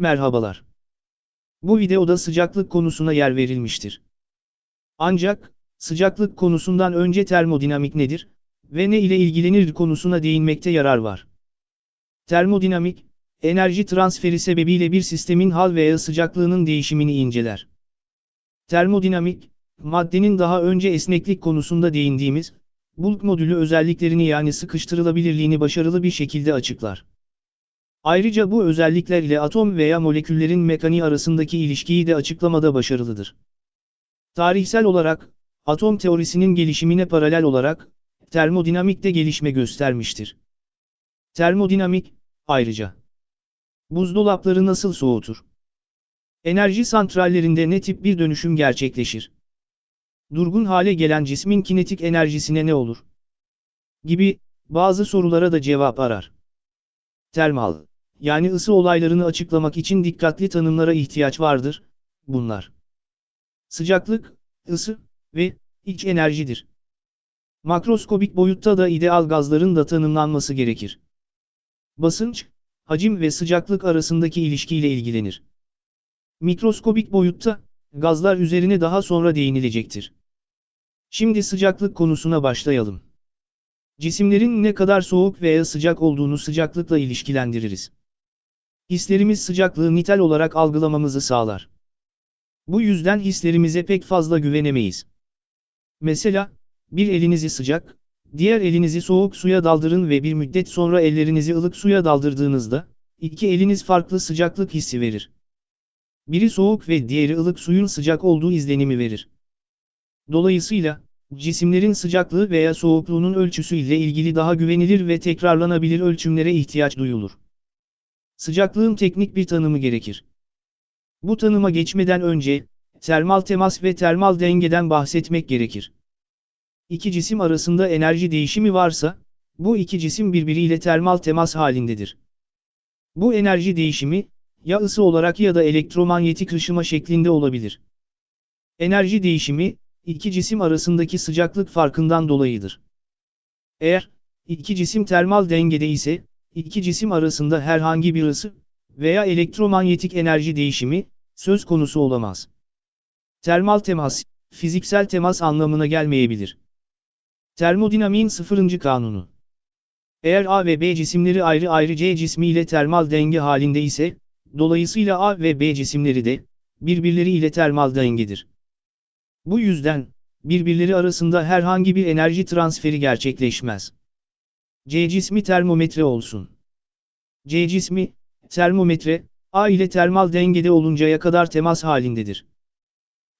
Merhabalar. Bu videoda sıcaklık konusuna yer verilmiştir. Ancak, sıcaklık konusundan önce termodinamik nedir ve ne ile ilgilenir konusuna değinmekte yarar var. Termodinamik, enerji transferi sebebiyle bir sistemin hal veya sıcaklığının değişimini inceler. Termodinamik, maddenin daha önce esneklik konusunda değindiğimiz, bulk modülü özelliklerini yani sıkıştırılabilirliğini başarılı bir şekilde açıklar. Ayrıca bu özellikler ile atom veya moleküllerin mekaniği arasındaki ilişkiyi de açıklamada başarılıdır. Tarihsel olarak, atom teorisinin gelişimine paralel olarak, termodinamik de gelişme göstermiştir. Termodinamik, ayrıca, buzdolapları nasıl soğutur? Enerji santrallerinde ne tip bir dönüşüm gerçekleşir? Durgun hale gelen cismin kinetik enerjisine ne olur? Gibi, bazı sorulara da cevap arar. Termal, yani ısı olaylarını açıklamak için dikkatli tanımlara ihtiyaç vardır, bunlar. Sıcaklık, ısı ve iç enerjidir. Makroskobik boyutta da ideal gazların da tanımlanması gerekir. Basınç, hacim ve sıcaklık arasındaki ilişkiyle ilgilenir. Mikroskobik boyutta, gazlar üzerine daha sonra değinilecektir. Şimdi sıcaklık konusuna başlayalım. Cisimlerin ne kadar soğuk veya sıcak olduğunu sıcaklıkla ilişkilendiririz. Hislerimiz sıcaklığı nitel olarak algılamamızı sağlar. Bu yüzden hislerimize pek fazla güvenemeyiz. Mesela, bir elinizi sıcak, diğer elinizi soğuk suya daldırın ve bir müddet sonra ellerinizi ılık suya daldırdığınızda, iki eliniz farklı sıcaklık hissi verir. Biri soğuk ve diğeri ılık suyun sıcak olduğu izlenimi verir. Dolayısıyla, cisimlerin sıcaklığı veya soğukluğunun ölçüsü ile ilgili daha güvenilir ve tekrarlanabilir ölçümlere ihtiyaç duyulur. Sıcaklığın teknik bir tanımı gerekir. Bu tanıma geçmeden önce, termal temas ve termal dengeden bahsetmek gerekir. İki cisim arasında enerji değişimi varsa, bu iki cisim birbiriyle termal temas halindedir. Bu enerji değişimi, ya ısı olarak ya da elektromanyetik ışıma şeklinde olabilir. Enerji değişimi, iki cisim arasındaki sıcaklık farkından dolayıdır. Eğer, iki cisim termal dengede ise, iki cisim arasında herhangi bir ısı veya elektromanyetik enerji değişimi söz konusu olamaz. Termal temas, fiziksel temas anlamına gelmeyebilir. Termodinamiğin sıfırıncı kanunu. Eğer A ve B cisimleri ayrı ayrı C cismiyle termal denge halinde ise, dolayısıyla A ve B cisimleri de, birbirleri ile termal dengedir. Bu yüzden, birbirleri arasında herhangi bir enerji transferi gerçekleşmez. C cismi termometre olsun. C cismi, termometre, A ile termal dengede oluncaya kadar temas halindedir.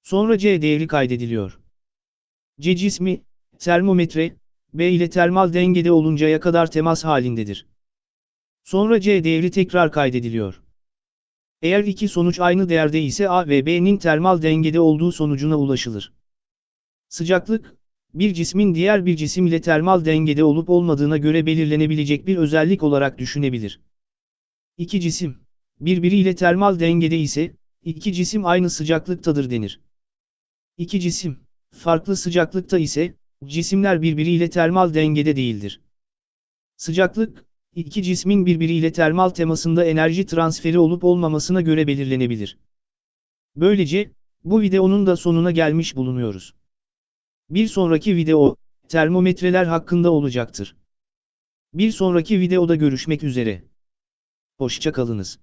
Sonra C değeri kaydediliyor. C cismi, termometre, B ile termal dengede oluncaya kadar temas halindedir. Sonra C değeri tekrar kaydediliyor. Eğer iki sonuç aynı değerde ise A ve B'nin termal dengede olduğu sonucuna ulaşılır. Sıcaklık, bir cismin diğer bir cisim ile termal dengede olup olmadığına göre belirlenebilecek bir özellik olarak düşünebilir. İki cisim, birbiriyle termal dengede ise, iki cisim aynı sıcaklıktadır denir. İki cisim, farklı sıcaklıkta ise, cisimler birbiriyle termal dengede değildir. Sıcaklık, iki cismin birbiriyle termal temasında enerji transferi olup olmamasına göre belirlenebilir. Böylece, bu videonun da sonuna gelmiş bulunuyoruz. Bir sonraki video, termometreler hakkında olacaktır. Bir sonraki videoda görüşmek üzere. Hoşçakalınız.